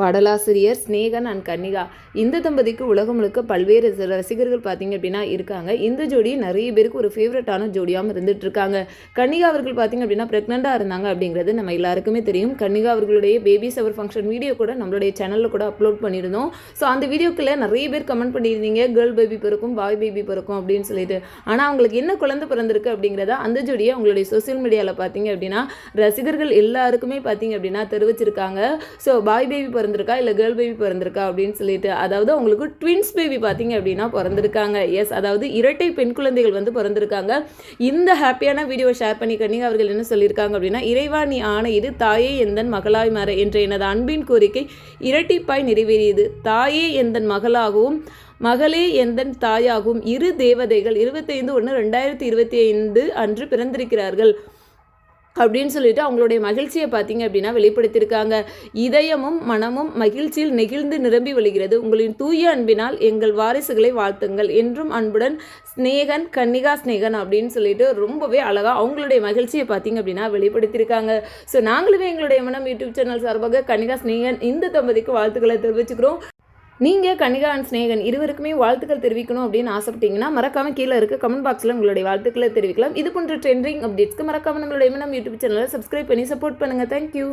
பாடலாசிரியர் ஸ்னேகன் அண்ட் கன்னிகா. இந்த தம்பதிக்கு உலகம் முழுக்க பல்வேறு ரசிகர்கள் பார்த்தீங்க அப்படின்னா இருக்காங்க. இந்த ஜோடி நிறைய பேருக்கு ஒரு ஃபேவரட்டான ஜோடியாகவும் இருந்துட்டு இருக்காங்க கன்னிகா அவர்கள் பார்த்தீங்க அப்படின்னா ப்ரெக்னெண்ட்டாக இருந்தாங்க அப்படிங்கிறது நம்ம எல்லாருக்குமே தெரியும். கன்னிகா அவர்களுடைய பேபி சவர் ஃபங்க்ஷன் வீடியோ கூட நம்மளுடைய சேனலில் கூட அப்லோட் பண்ணியிருந்தோம். ஸோ அந்த வீடியோக்குள்ள நிறைய பேர் கமெண்ட் பண்ணியிருந்தீங்க. கேர்ள் பேபி பிறக்கும் பாய் பேபி பிறக்கும் அப்படின்னு சொல்லிட்டு. ஆனால் அவங்களுக்கு என்ன குழந்தை பிறந்திருக்கு அப்படிங்கிறத அந்த ஜோடியை உங்களுடைய சோஷியல் மீடியாவில் பார்த்தீங்க அப்படின்னா ரசிகர்கள் எல்லாருக்குமே பார்த்தீங்க அப்படின்னா தெரிவிச்சிருக்காங்க. ஸோ பாய் பேபி பிறந்திருக்கா இல்லை கேர்ள் பேபி பிறந்திருக்கா அப்படின்னு சொல்லிட்டு அதாவது அவங்களுக்கு ட்வின்ஸ் பேபி பார்த்தீங்க அப்படின்னா பிறந்திருக்காங்க. எஸ் அதாவது இரட்டை பெண் குழந்தைகள் வந்து பிறந்திருக்காங்க. இந்த ஹாப்பியான வீடியோ ஷேர் பண்ணி கண்ணிங்க அவர்கள் என்ன சொல்லியிருக்காங்க அப்படின்னா இறைவா நீ ஆணை இது தாயே எந்தன் மகளாய் மாற என்ற எனது அன்பின் கோரிக்கை இரட்டிப்பாய் நிறைவேறியது. தாயே எந்தன் மகளாகவும் மகளே எந்தன் தாயாகவும் இரு தேவதைகள் இருபத்தைந்து ஒன்று ரெண்டாயிரத்தி இருபத்தி ஐந்து அன்று பிறந்திருக்கிறார்கள். அப்படின்னு சொல்லிட்டு அவங்களுடைய மகிழ்ச்சியை பார்த்தீங்க அப்படின்னா வெளிப்படுத்தியிருக்காங்க. இதயமும் மனமும் மகிழ்ச்சியில் நெகிழ்ந்து நிரம்பி வழிகிறது. உங்களின் தூய அன்பினால் எங்கள் வாரிசுகளை வாழ்த்துங்கள். என்றும் அன்புடன் ஸ்நேகன் கன்னிகா ஸ்நேகன் அப்படின்னு சொல்லிட்டு ரொம்பவே அழகாக அவங்களுடைய மகிழ்ச்சியை பார்த்தீங்க அப்படின்னா வெளிப்படுத்தியிருக்காங்க. ஸோ நாங்களுமே எங்களுடைய மனம் யூடியூப் சேனல் சார்பாக கன்னிகா ஸ்நேகன் இந்த தம்பதிக்கு வாழ்த்துக்களை தெரிவிச்சுக்கிறோம். நீங்கள் கனிகா அண்ட் ஸ்நேகன் இருவருக்குமே வாழ்த்துக்கள் தெரிவிக்கணும் அப்படின்னு ஆசைப்பட்டீங்கன்னா மறக்காம கீழே இருக்க கமெண்ட் பாக்ஸில் உங்களுடைய வாழ்த்துக்களை தெரிவிக்கலாம். இது போன்ற ட்ரெண்டிங் அப்டேட்ஸ்க்கு மறக்காம நம்மளுடைய நம்ம யூடியூப் சேனலை சப்ஸ்கிரைப் பண்ணி சப்போர்ட் பண்ணுங்கள் தேங்க்யூ